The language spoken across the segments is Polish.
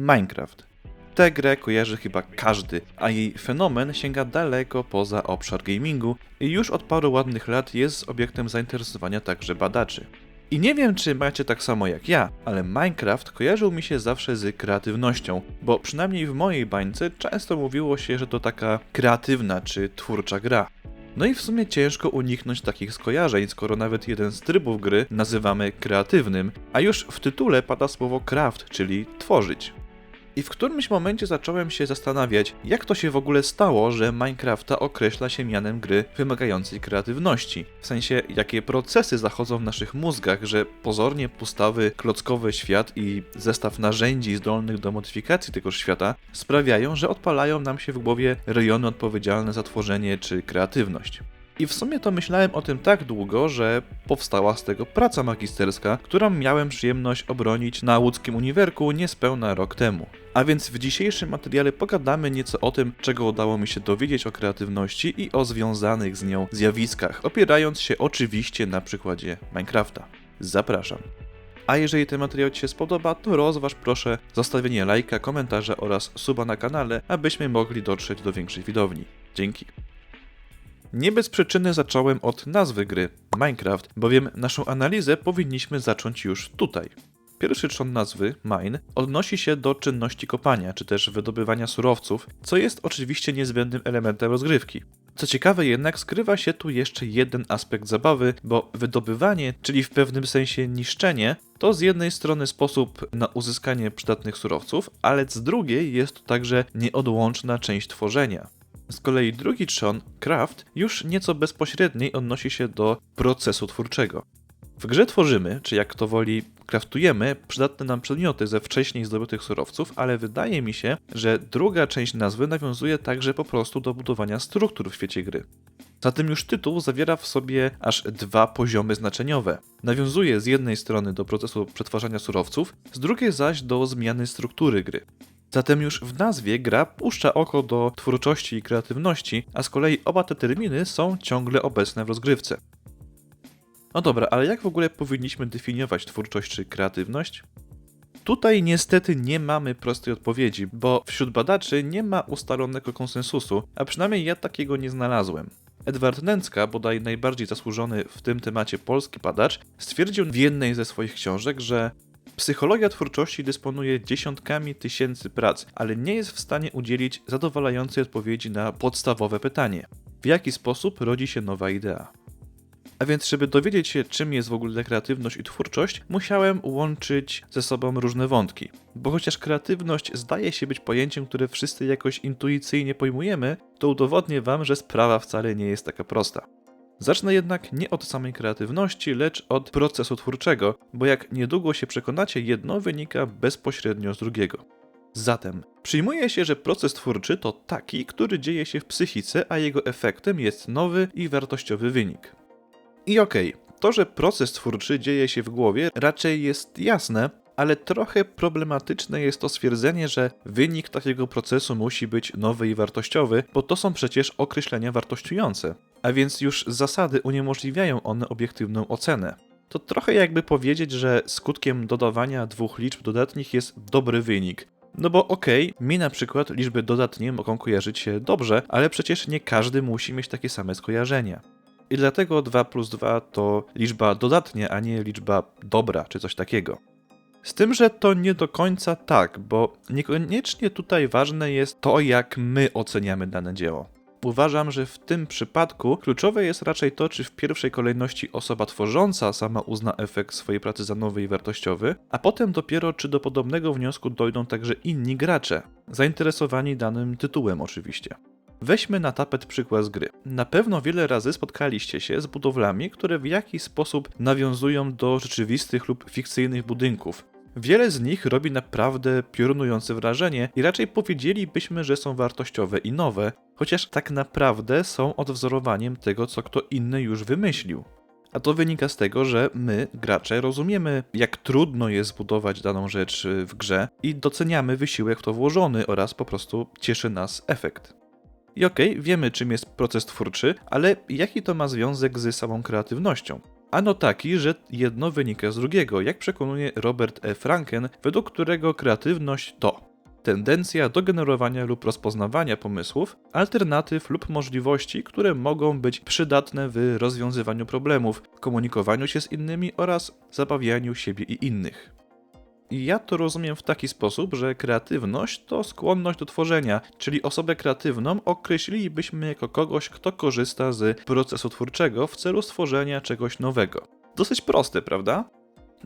Minecraft. Tę grę kojarzy chyba każdy, a jej fenomen sięga daleko poza obszar gamingu i już od paru ładnych lat jest obiektem zainteresowania także badaczy. I nie wiem, czy macie tak samo jak ja, ale Minecraft kojarzył mi się zawsze z kreatywnością, bo przynajmniej w mojej bańce często mówiło się, że to taka kreatywna czy twórcza gra. No i w sumie ciężko uniknąć takich skojarzeń, skoro nawet jeden z trybów gry nazywamy kreatywnym, a już w tytule pada słowo craft, czyli tworzyć. I w którymś momencie zacząłem się zastanawiać, jak to się w ogóle stało, że Minecrafta określa się mianem gry wymagającej kreatywności. W sensie, jakie procesy zachodzą w naszych mózgach, że pozornie pustawy, klockowy świat i zestaw narzędzi zdolnych do modyfikacji tegoż świata sprawiają, że odpalają nam się w głowie rejony odpowiedzialne za tworzenie czy kreatywność. I w sumie to myślałem o tym tak długo, że powstała z tego praca magisterska, którą miałem przyjemność obronić na łódzkim uniwerku niespełna rok temu. A więc w dzisiejszym materiale pogadamy nieco o tym, czego udało mi się dowiedzieć o kreatywności i o związanych z nią zjawiskach, opierając się oczywiście na przykładzie Minecrafta. Zapraszam. A jeżeli ten materiał Ci się spodoba, to rozważ proszę zostawienie lajka, komentarza oraz suba na kanale, abyśmy mogli dotrzeć do większej widowni. Dzięki. Nie bez przyczyny zacząłem od nazwy gry Minecraft, bowiem naszą analizę powinniśmy zacząć już tutaj. Pierwszy trzon nazwy, mine, odnosi się do czynności kopania, czy też wydobywania surowców, co jest oczywiście niezbędnym elementem rozgrywki. Co ciekawe jednak, skrywa się tu jeszcze jeden aspekt zabawy, bo wydobywanie, czyli w pewnym sensie niszczenie, to z jednej strony sposób na uzyskanie przydatnych surowców, ale z drugiej jest to także nieodłączna część tworzenia. Z kolei drugi trzon, craft, już nieco bezpośredniej odnosi się do procesu twórczego. W grze tworzymy, czy jak to woli, kraftujemy przydatne nam przedmioty ze wcześniej zdobytych surowców, ale wydaje mi się, że druga część nazwy nawiązuje także po prostu do budowania struktur w świecie gry. Zatem już tytuł zawiera w sobie aż dwa poziomy znaczeniowe. Nawiązuje z jednej strony do procesu przetwarzania surowców, z drugiej zaś do zmiany struktury gry. Zatem już w nazwie gra puszcza oko do twórczości i kreatywności, a z kolei oba te terminy są ciągle obecne w rozgrywce. No dobra, ale jak w ogóle powinniśmy definiować twórczość czy kreatywność? Tutaj niestety nie mamy prostej odpowiedzi, bo wśród badaczy nie ma ustalonego konsensusu, a przynajmniej ja takiego nie znalazłem. Edward Nęcka, bodaj najbardziej zasłużony w tym temacie polski badacz, stwierdził w jednej ze swoich książek, że Psychologia twórczości dysponuje dziesiątkami tysięcy prac, ale nie jest w stanie udzielić zadowalającej odpowiedzi na podstawowe pytanie: w jaki sposób rodzi się nowa idea? A więc, żeby dowiedzieć się, czym jest w ogóle kreatywność i twórczość, musiałem łączyć ze sobą różne wątki. Bo chociaż kreatywność zdaje się być pojęciem, które wszyscy jakoś intuicyjnie pojmujemy, to udowodnię Wam, że sprawa wcale nie jest taka prosta. Zacznę jednak nie od samej kreatywności, lecz od procesu twórczego, bo jak niedługo się przekonacie, jedno wynika bezpośrednio z drugiego. Zatem, przyjmuje się, że proces twórczy to taki, który dzieje się w psychice, a jego efektem jest nowy i wartościowy wynik. I okej, okay, to, że proces twórczy dzieje się w głowie, raczej jest jasne, ale trochę problematyczne jest to stwierdzenie, że wynik takiego procesu musi być nowy i wartościowy, bo to są przecież określenia wartościujące, a więc już zasady uniemożliwiają one obiektywną ocenę. To trochę jakby powiedzieć, że skutkiem dodawania dwóch liczb dodatnich jest dobry wynik. No bo okej, okay, mi na przykład liczby dodatnie mogą kojarzyć się dobrze, ale przecież nie każdy musi mieć takie same skojarzenia. I dlatego 2 plus 2 to liczba dodatnia, a nie liczba dobra czy coś takiego. Z tym, że to nie do końca tak, bo niekoniecznie tutaj ważne jest to, jak my oceniamy dane dzieło. Uważam, że w tym przypadku kluczowe jest raczej to, czy w pierwszej kolejności osoba tworząca sama uzna efekt swojej pracy za nowy i wartościowy, a potem dopiero czy do podobnego wniosku dojdą także inni gracze, zainteresowani danym tytułem oczywiście. Weźmy na tapet przykład z gry. Na pewno wiele razy spotkaliście się z budowlami, które w jakiś sposób nawiązują do rzeczywistych lub fikcyjnych budynków. Wiele z nich robi naprawdę piorunujące wrażenie i raczej powiedzielibyśmy, że są wartościowe i nowe, chociaż tak naprawdę są odwzorowaniem tego, co kto inny już wymyślił. A to wynika z tego, że my, gracze, rozumiemy, jak trudno jest zbudować daną rzecz w grze i doceniamy wysiłek w to włożony oraz po prostu cieszy nas efekt. I okej, okay, wiemy czym jest proces twórczy, ale jaki to ma związek z samą kreatywnością? Ano taki, że jedno wynika z drugiego, jak przekonuje Robert E. Franken, według którego kreatywność to tendencja do generowania lub rozpoznawania pomysłów, alternatyw lub możliwości, które mogą być przydatne w rozwiązywaniu problemów, komunikowaniu się z innymi oraz zabawianiu siebie i innych. Ja to rozumiem w taki sposób, że kreatywność to skłonność do tworzenia, czyli osobę kreatywną określilibyśmy jako kogoś, kto korzysta z procesu twórczego w celu stworzenia czegoś nowego. Dosyć proste, prawda?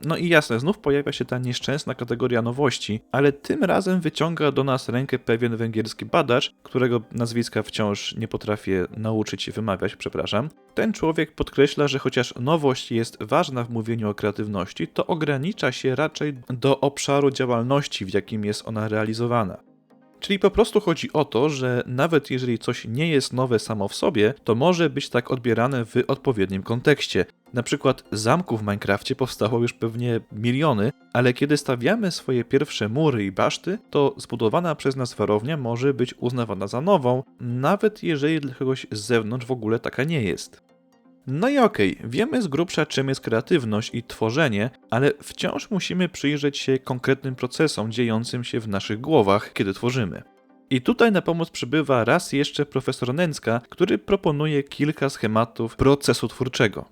No i jasne, znów pojawia się ta nieszczęsna kategoria nowości, ale tym razem wyciąga do nas rękę pewien węgierski badacz, którego nazwiska wciąż nie potrafię nauczyć wymawiać, przepraszam. Ten człowiek podkreśla, że chociaż nowość jest ważna w mówieniu o kreatywności, to ogranicza się raczej do obszaru działalności, w jakim jest ona realizowana. Czyli po prostu chodzi o to, że nawet jeżeli coś nie jest nowe samo w sobie, to może być tak odbierane w odpowiednim kontekście. Na przykład zamków w Minecrafcie powstało już pewnie miliony, ale kiedy stawiamy swoje pierwsze mury i baszty, to zbudowana przez nas warownia może być uznawana za nową, nawet jeżeli dla kogoś z zewnątrz w ogóle taka nie jest. No i okej, okay, wiemy z grubsza czym jest kreatywność i tworzenie, ale wciąż musimy przyjrzeć się konkretnym procesom dziejącym się w naszych głowach, kiedy tworzymy. I tutaj na pomoc przybywa raz jeszcze profesor Nęcka, który proponuje kilka schematów procesu twórczego.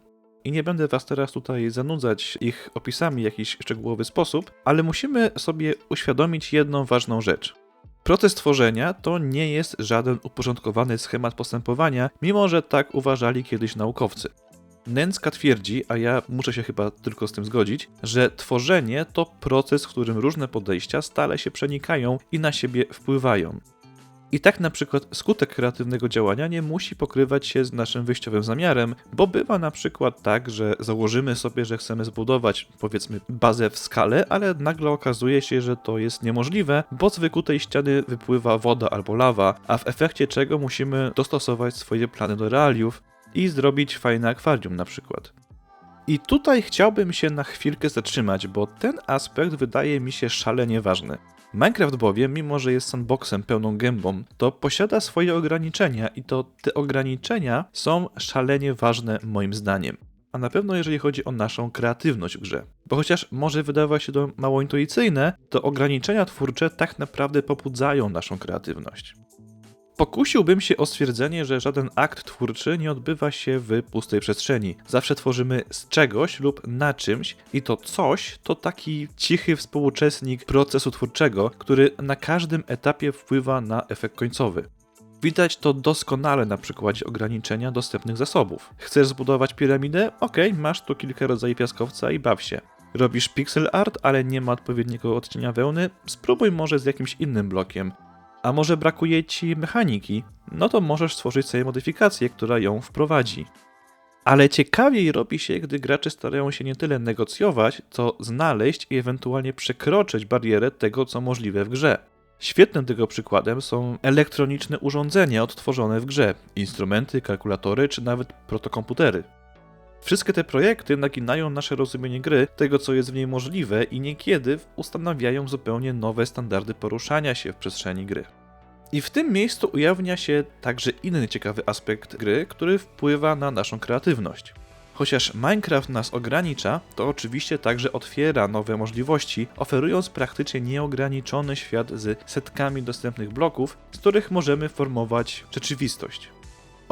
I nie będę Was teraz tutaj zanudzać ich opisami w jakiś szczegółowy sposób, ale musimy sobie uświadomić jedną ważną rzecz. Proces tworzenia to nie jest żaden uporządkowany schemat postępowania, mimo że tak uważali kiedyś naukowcy. Nęcka twierdzi, a ja muszę się chyba tylko z tym zgodzić, że tworzenie to proces, w którym różne podejścia stale się przenikają i na siebie wpływają. I tak na przykład skutek kreatywnego działania nie musi pokrywać się z naszym wyjściowym zamiarem, bo bywa na przykład tak, że założymy sobie, że chcemy zbudować powiedzmy bazę w skale, ale nagle okazuje się, że to jest niemożliwe, bo z wykutej ściany wypływa woda albo lawa, a w efekcie czego musimy dostosować swoje plany do realiów i zrobić fajne akwarium na przykład. I tutaj chciałbym się na chwilkę zatrzymać, bo ten aspekt wydaje mi się szalenie ważny. Minecraft bowiem, mimo że jest sandboxem pełną gębą, to posiada swoje ograniczenia i to te ograniczenia są szalenie ważne moim zdaniem. A na pewno jeżeli chodzi o naszą kreatywność w grze. Bo chociaż może wydawać się to mało intuicyjne, to ograniczenia twórcze tak naprawdę pobudzają naszą kreatywność. Pokusiłbym się o stwierdzenie, że żaden akt twórczy nie odbywa się w pustej przestrzeni. Zawsze tworzymy z czegoś lub na czymś i to coś to taki cichy współuczestnik procesu twórczego, który na każdym etapie wpływa na efekt końcowy. Widać to doskonale na przykładzie ograniczenia dostępnych zasobów. Chcesz zbudować piramidę? Ok, masz tu kilka rodzajów piaskowca i baw się. Robisz pixel art, ale nie ma odpowiedniego odcienia wełny? Spróbuj może z jakimś innym blokiem. A może brakuje ci mechaniki? No to możesz stworzyć sobie modyfikację, która ją wprowadzi. Ale ciekawiej robi się, gdy gracze starają się nie tyle negocjować, co znaleźć i ewentualnie przekroczyć barierę tego, co możliwe w grze. Świetnym tego przykładem są elektroniczne urządzenia odtworzone w grze, instrumenty, kalkulatory czy nawet protokomputery. Wszystkie te projekty naginają nasze rozumienie gry, tego co jest w niej możliwe i niekiedy ustanawiają zupełnie nowe standardy poruszania się w przestrzeni gry. I w tym miejscu ujawnia się także inny ciekawy aspekt gry, który wpływa na naszą kreatywność. Chociaż Minecraft nas ogranicza, to oczywiście także otwiera nowe możliwości, oferując praktycznie nieograniczony świat z setkami dostępnych bloków, z których możemy formować rzeczywistość.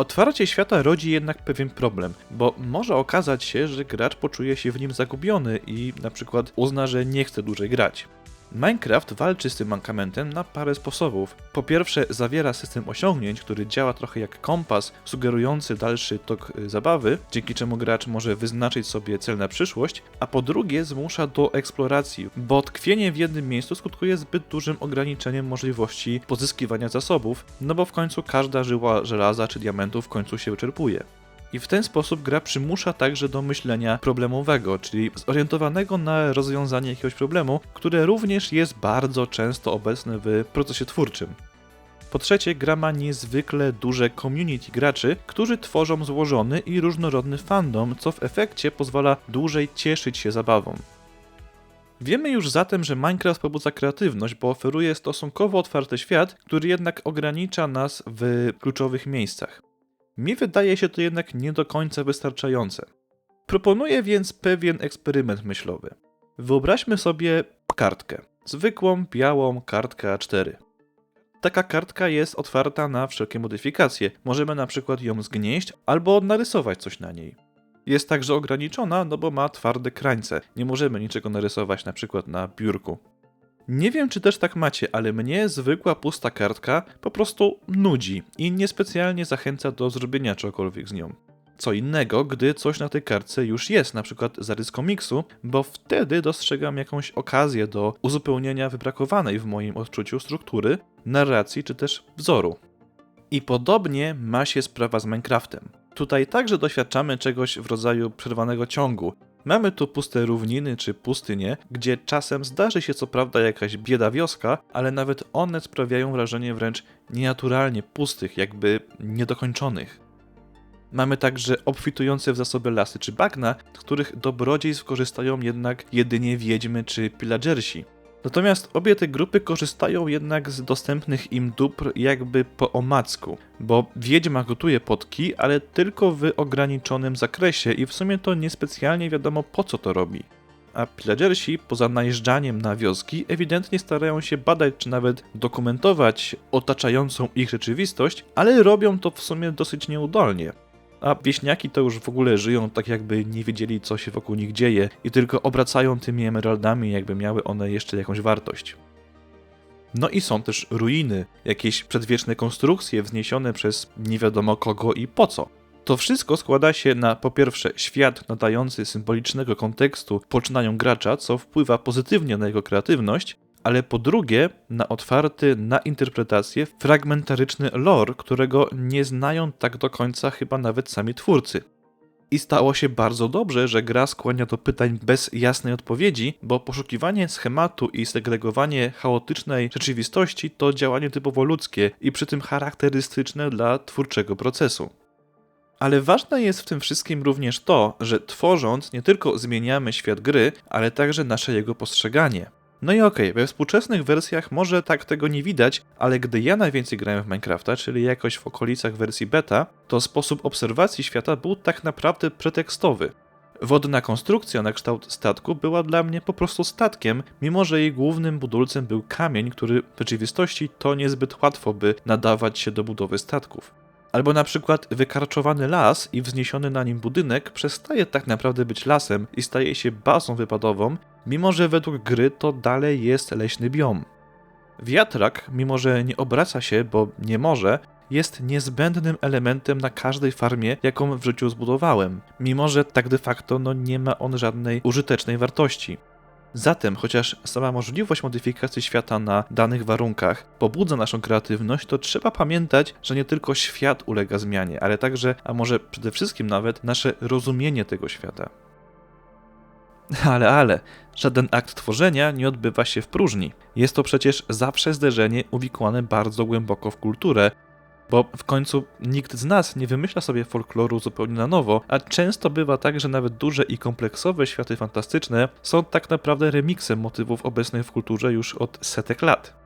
Otwarcie świata rodzi jednak pewien problem, bo może okazać się, że gracz poczuje się w nim zagubiony i na przykład uzna, że nie chce dłużej grać. Minecraft walczy z tym mankamentem na parę sposobów. Po pierwsze, zawiera system osiągnięć, który działa trochę jak kompas, sugerujący dalszy tok y, zabawy, dzięki czemu gracz może wyznaczyć sobie cel na przyszłość, a po drugie, zmusza do eksploracji, bo tkwienie w jednym miejscu skutkuje zbyt dużym ograniczeniem możliwości pozyskiwania zasobów, no bo w końcu każda żyła żelaza czy diamentów w końcu się wyczerpuje. I w ten sposób gra przymusza także do myślenia problemowego, czyli zorientowanego na rozwiązanie jakiegoś problemu, które również jest bardzo często obecne w procesie twórczym. Po trzecie, gra ma niezwykle duże community graczy, którzy tworzą złożony i różnorodny fandom, co w efekcie pozwala dłużej cieszyć się zabawą. Wiemy już zatem, że Minecraft pobudza kreatywność, bo oferuje stosunkowo otwarty świat, który jednak ogranicza nas w kluczowych miejscach. Mi wydaje się to jednak nie do końca wystarczające. Proponuję więc pewien eksperyment myślowy. Wyobraźmy sobie kartkę. Zwykłą, białą kartkę A4. Taka kartka jest otwarta na wszelkie modyfikacje. Możemy na przykład ją zgnieść albo narysować coś na niej. Jest także ograniczona, no bo ma twarde krańce. Nie możemy niczego narysować na przykład na biurku. Nie wiem, czy też tak macie, ale mnie zwykła pusta kartka po prostu nudzi i niespecjalnie zachęca do zrobienia czegokolwiek z nią. Co innego, gdy coś na tej kartce już jest, na przykład zarys komiksu, bo wtedy dostrzegam jakąś okazję do uzupełnienia wybrakowanej w moim odczuciu struktury, narracji czy też wzoru. I podobnie ma się sprawa z Minecraftem. Tutaj także doświadczamy czegoś w rodzaju przerwanego ciągu. Mamy tu puste równiny czy pustynie, gdzie czasem zdarzy się co prawda jakaś bieda wioska, ale nawet one sprawiają wrażenie wręcz nienaturalnie pustych, jakby niedokończonych. Mamy także obfitujące w zasoby lasy czy bagna, z których dobrodziejstw korzystają jednak jedynie wiedźmy czy pillagersi. Natomiast obie te grupy korzystają jednak z dostępnych im dóbr jakby po omacku, bo wiedźma gotuje potki, ale tylko w ograniczonym zakresie i w sumie to niespecjalnie wiadomo po co to robi. A pillagersi, poza najeżdżaniem na wioski, ewidentnie starają się badać czy nawet dokumentować otaczającą ich rzeczywistość, ale robią to w sumie dosyć nieudolnie a wieśniaki to już w ogóle żyją tak jakby nie wiedzieli co się wokół nich dzieje i tylko obracają tymi emeraldami jakby miały one jeszcze jakąś wartość. No i są też ruiny, jakieś przedwieczne konstrukcje wzniesione przez nie wiadomo kogo i po co. To wszystko składa się na po pierwsze świat nadający symbolicznego kontekstu poczynaniom gracza, co wpływa pozytywnie na jego kreatywność, ale po drugie na otwarty na interpretację fragmentaryczny lore, którego nie znają tak do końca chyba nawet sami twórcy. I stało się bardzo dobrze, że gra skłania do pytań bez jasnej odpowiedzi, bo poszukiwanie schematu i segregowanie chaotycznej rzeczywistości to działanie typowo ludzkie i przy tym charakterystyczne dla twórczego procesu. Ale ważne jest w tym wszystkim również to, że tworząc nie tylko zmieniamy świat gry, ale także nasze jego postrzeganie. No i okej, okay, we współczesnych wersjach może tak tego nie widać, ale gdy ja najwięcej grałem w Minecrafta, czyli jakoś w okolicach wersji beta, to sposób obserwacji świata był tak naprawdę pretekstowy. Wodna konstrukcja na kształt statku była dla mnie po prostu statkiem, mimo że jej głównym budulcem był kamień, który w rzeczywistości to niezbyt łatwo by nadawać się do budowy statków. Albo na przykład wykarczowany las i wzniesiony na nim budynek przestaje tak naprawdę być lasem i staje się bazą wypadową, mimo że według gry to dalej jest leśny biom. Wiatrak, mimo że nie obraca się, bo nie może, jest niezbędnym elementem na każdej farmie, jaką w życiu zbudowałem, mimo że tak de facto no, nie ma on żadnej użytecznej wartości. Zatem, chociaż sama możliwość modyfikacji świata na danych warunkach pobudza naszą kreatywność, to trzeba pamiętać, że nie tylko świat ulega zmianie, ale także, a może przede wszystkim nawet, nasze rozumienie tego świata. Ale, ale, żaden akt tworzenia nie odbywa się w próżni. Jest to przecież zawsze zderzenie uwikłane bardzo głęboko w kulturę, bo w końcu nikt z nas nie wymyśla sobie folkloru zupełnie na nowo, a często bywa tak, że nawet duże i kompleksowe światy fantastyczne są tak naprawdę remiksem motywów obecnych w kulturze już od setek lat.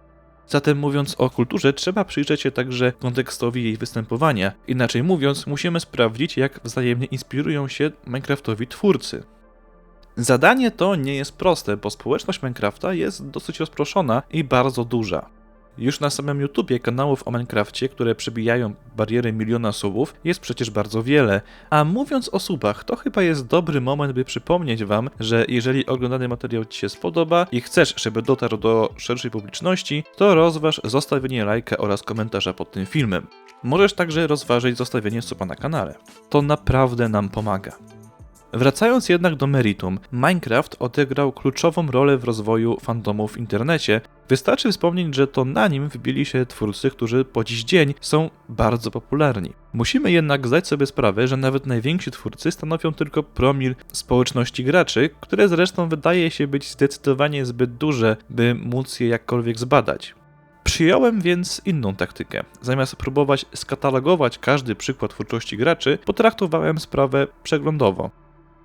Zatem mówiąc o kulturze, trzeba przyjrzeć się także kontekstowi jej występowania. Inaczej mówiąc, musimy sprawdzić, jak wzajemnie inspirują się Minecraftowi twórcy. Zadanie to nie jest proste, bo społeczność Minecrafta jest dosyć rozproszona i bardzo duża. Już na samym YouTubie kanałów o Minecrafcie, które przebijają bariery miliona subów, jest przecież bardzo wiele. A mówiąc o subach, to chyba jest dobry moment, by przypomnieć Wam, że jeżeli oglądany materiał Ci się spodoba i chcesz, żeby dotarł do szerszej publiczności, to rozważ zostawienie lajka oraz komentarza pod tym filmem. Możesz także rozważyć zostawienie suba na kanale. To naprawdę nam pomaga. Wracając jednak do meritum, Minecraft odegrał kluczową rolę w rozwoju fandomu w internecie. Wystarczy wspomnieć, że to na nim wybili się twórcy, którzy po dziś dzień są bardzo popularni. Musimy jednak zdać sobie sprawę, że nawet najwięksi twórcy stanowią tylko promil społeczności graczy, które zresztą wydaje się być zdecydowanie zbyt duże, by móc je jakkolwiek zbadać. Przyjąłem więc inną taktykę. Zamiast próbować skatalogować każdy przykład twórczości graczy, potraktowałem sprawę przeglądowo.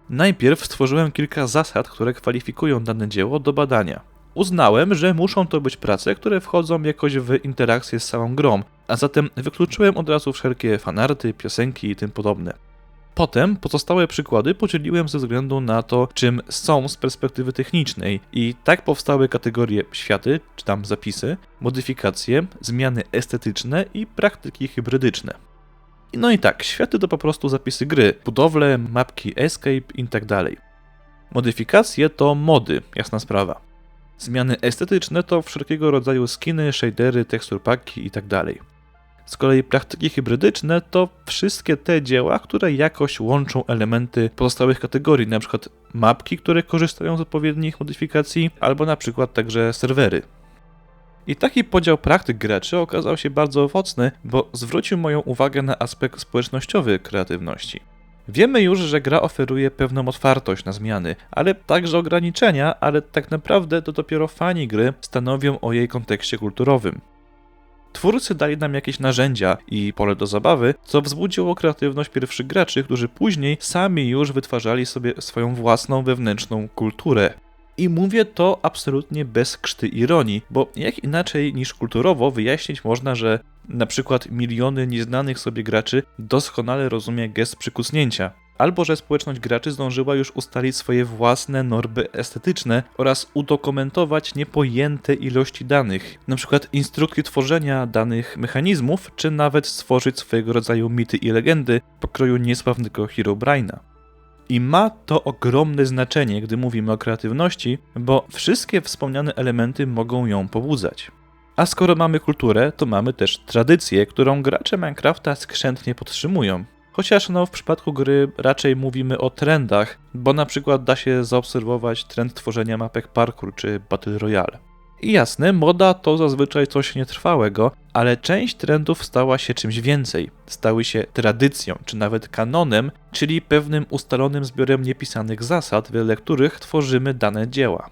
Najpierw stworzyłem kilka zasad, które kwalifikują dane dzieło do badania. Uznałem, że muszą to być prace, które wchodzą jakoś w interakcję z samą grą, a zatem wykluczyłem od razu wszelkie fanarty, piosenki i tym podobne. potem pozostałe przykłady podzieliłem ze względu na to, czym są z perspektywy technicznej i tak powstały kategorie światy, czy tam zapisy, modyfikacje, zmiany estetyczne i praktyki hybrydyczne. No i tak, światy to po prostu zapisy gry, budowle, mapki escape i tak dalej. Modyfikacje to mody, jasna sprawa. Zmiany estetyczne to wszelkiego rodzaju skiny, shadery, teksturpaki i tak dalej. Z kolei praktyki hybrydyczne to wszystkie te dzieła, które jakoś łączą elementy pozostałych kategorii, np. mapki, które korzystają z odpowiednich modyfikacji, albo przykład także serwery. I taki podział praktyk graczy okazał się bardzo owocny, bo zwrócił moją uwagę na aspekt społecznościowy kreatywności. Wiemy już, że gra oferuje pewną otwartość na zmiany, ale także ograniczenia, ale tak naprawdę to dopiero fani gry stanowią o jej kontekście kulturowym. Twórcy dali nam jakieś narzędzia i pole do zabawy, co wzbudziło kreatywność pierwszych graczy, którzy później sami już wytwarzali sobie swoją własną wewnętrzną kulturę. I mówię to absolutnie bez krzty ironii, bo jak inaczej niż kulturowo wyjaśnić można, że na przykład miliony nieznanych sobie graczy doskonale rozumie gest przykusnięcia, albo że społeczność graczy zdążyła już ustalić swoje własne normy estetyczne oraz udokumentować niepojęte ilości danych, np. instrukcje tworzenia danych mechanizmów, czy nawet stworzyć swojego rodzaju mity i legendy pokroju niesławnego Herobrine'a. I ma to ogromne znaczenie, gdy mówimy o kreatywności, bo wszystkie wspomniane elementy mogą ją pobudzać. A skoro mamy kulturę, to mamy też tradycję, którą gracze Minecrafta skrzętnie podtrzymują. Chociaż no, w przypadku gry raczej mówimy o trendach, bo na przykład da się zaobserwować trend tworzenia mapek parkour czy Battle Royale. I jasne, moda to zazwyczaj coś nietrwałego, ale część trendów stała się czymś więcej. Stały się tradycją, czy nawet kanonem, czyli pewnym ustalonym zbiorem niepisanych zasad, wedle których tworzymy dane dzieła.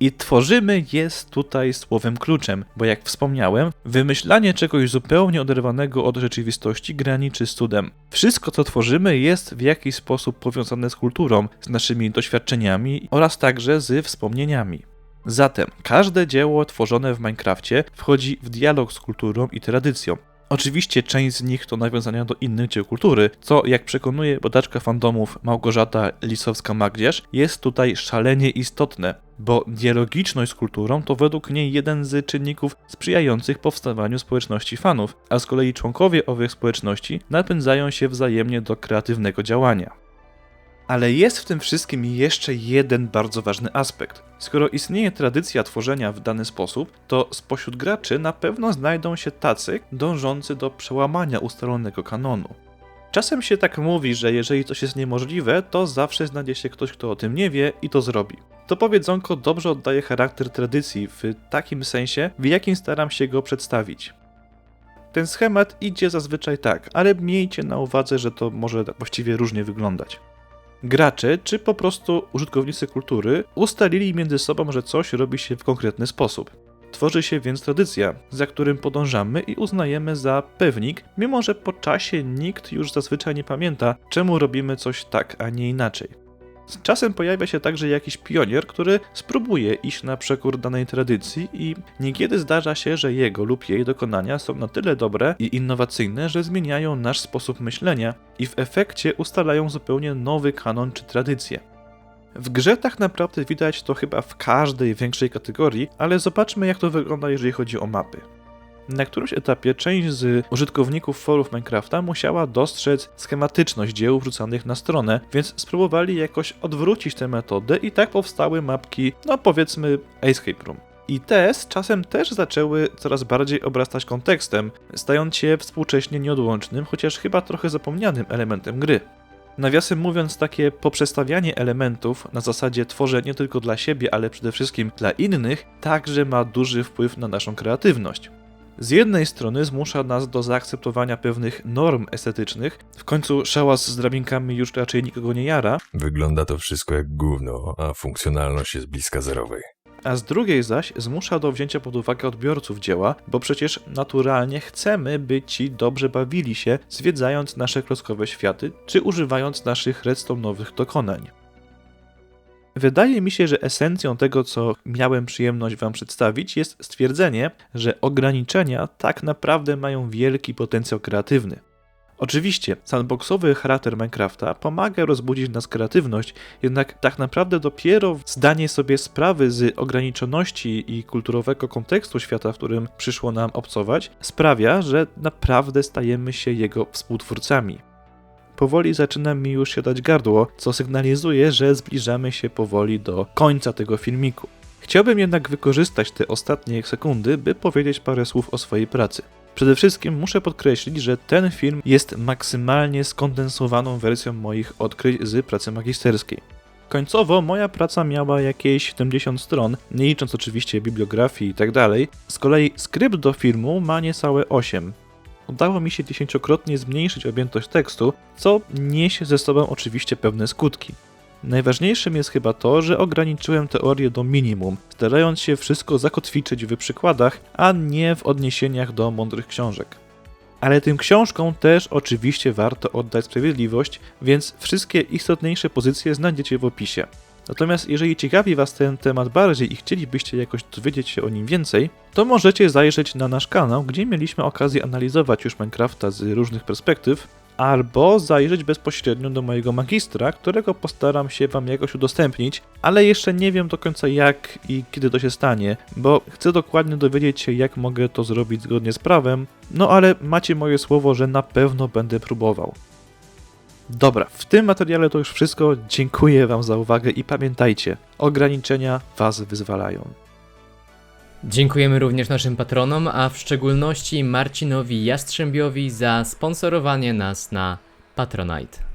I tworzymy jest tutaj słowem kluczem, bo jak wspomniałem, wymyślanie czegoś zupełnie oderwanego od rzeczywistości graniczy z cudem. Wszystko, co tworzymy, jest w jakiś sposób powiązane z kulturą, z naszymi doświadczeniami oraz także z wspomnieniami. Zatem każde dzieło tworzone w Minecrafcie wchodzi w dialog z kulturą i tradycją. Oczywiście część z nich to nawiązania do innych dzieł kultury, co jak przekonuje badaczka fandomów Małgorzata Lisowska-Magdzierz jest tutaj szalenie istotne, bo dialogiczność z kulturą to według niej jeden z czynników sprzyjających powstawaniu społeczności fanów, a z kolei członkowie owych społeczności napędzają się wzajemnie do kreatywnego działania. Ale jest w tym wszystkim jeszcze jeden bardzo ważny aspekt. Skoro istnieje tradycja tworzenia w dany sposób, to spośród graczy na pewno znajdą się tacy dążący do przełamania ustalonego kanonu. Czasem się tak mówi, że jeżeli coś jest niemożliwe, to zawsze znajdzie się ktoś, kto o tym nie wie i to zrobi. To powiedzonko dobrze oddaje charakter tradycji w takim sensie, w jakim staram się go przedstawić. Ten schemat idzie zazwyczaj tak, ale miejcie na uwadze, że to może właściwie różnie wyglądać. Gracze, czy po prostu użytkownicy kultury ustalili między sobą, że coś robi się w konkretny sposób. Tworzy się więc tradycja, za którym podążamy i uznajemy za pewnik, mimo że po czasie nikt już zazwyczaj nie pamięta, czemu robimy coś tak, a nie inaczej. Czasem pojawia się także jakiś pionier, który spróbuje iść na przekór danej tradycji i niekiedy zdarza się, że jego lub jej dokonania są na tyle dobre i innowacyjne, że zmieniają nasz sposób myślenia i w efekcie ustalają zupełnie nowy kanon czy tradycję. W grze tak naprawdę widać to chyba w każdej większej kategorii, ale zobaczmy jak to wygląda jeżeli chodzi o mapy. Na którymś etapie część z użytkowników forów Minecrafta musiała dostrzec schematyczność dzieł wrzucanych na stronę, więc spróbowali jakoś odwrócić tę metodę i tak powstały mapki, no powiedzmy Escape Room. I te z czasem też zaczęły coraz bardziej obrastać kontekstem, stając się współcześnie nieodłącznym, chociaż chyba trochę zapomnianym elementem gry. Nawiasem mówiąc, takie poprzestawianie elementów na zasadzie tworzenia tylko dla siebie, ale przede wszystkim dla innych, także ma duży wpływ na naszą kreatywność. Z jednej strony zmusza nas do zaakceptowania pewnych norm estetycznych, w końcu szałas z drabinkami już raczej nikogo nie jara. Wygląda to wszystko jak gówno, a funkcjonalność jest bliska zerowej. A z drugiej zaś zmusza do wzięcia pod uwagę odbiorców dzieła, bo przecież naturalnie chcemy, by ci dobrze bawili się, zwiedzając nasze klockowe światy, czy używając naszych redstone'owych dokonań. Wydaje mi się, że esencją tego, co miałem przyjemność Wam przedstawić, jest stwierdzenie, że ograniczenia tak naprawdę mają wielki potencjał kreatywny. Oczywiście, sandboxowy charakter Minecrafta pomaga rozbudzić nas kreatywność, jednak tak naprawdę dopiero zdanie sobie sprawy z ograniczoności i kulturowego kontekstu świata, w którym przyszło nam obcować, sprawia, że naprawdę stajemy się jego współtwórcami. Powoli zaczyna mi już siadać gardło, co sygnalizuje, że zbliżamy się powoli do końca tego filmiku. Chciałbym jednak wykorzystać te ostatnie sekundy, by powiedzieć parę słów o swojej pracy. Przede wszystkim muszę podkreślić, że ten film jest maksymalnie skondensowaną wersją moich odkryć z pracy magisterskiej. Końcowo moja praca miała jakieś 70 stron, nie licząc oczywiście bibliografii i tak dalej. Z kolei skrypt do filmu ma niecałe 8. Udało mi się dziesięciokrotnie zmniejszyć objętość tekstu, co niesie ze sobą oczywiście pewne skutki. Najważniejszym jest chyba to, że ograniczyłem teorię do minimum, starając się wszystko zakotwiczyć w przykładach, a nie w odniesieniach do mądrych książek. Ale tym książkom też oczywiście warto oddać sprawiedliwość, więc wszystkie istotniejsze pozycje znajdziecie w opisie. Natomiast jeżeli ciekawi Was ten temat bardziej i chcielibyście jakoś dowiedzieć się o nim więcej, to możecie zajrzeć na nasz kanał, gdzie mieliśmy okazję analizować już Minecrafta z różnych perspektyw, albo zajrzeć bezpośrednio do mojego magistra, którego postaram się Wam jakoś udostępnić, ale jeszcze nie wiem do końca jak i kiedy to się stanie, bo chcę dokładnie dowiedzieć się, jak mogę to zrobić zgodnie z prawem, no ale macie moje słowo, że na pewno będę próbował. Dobra, w tym materiale to już wszystko. Dziękuję Wam za uwagę i pamiętajcie, ograniczenia Was wyzwalają. Dziękujemy również naszym patronom, a w szczególności Marcinowi Jastrzębiowi za sponsorowanie nas na Patronite.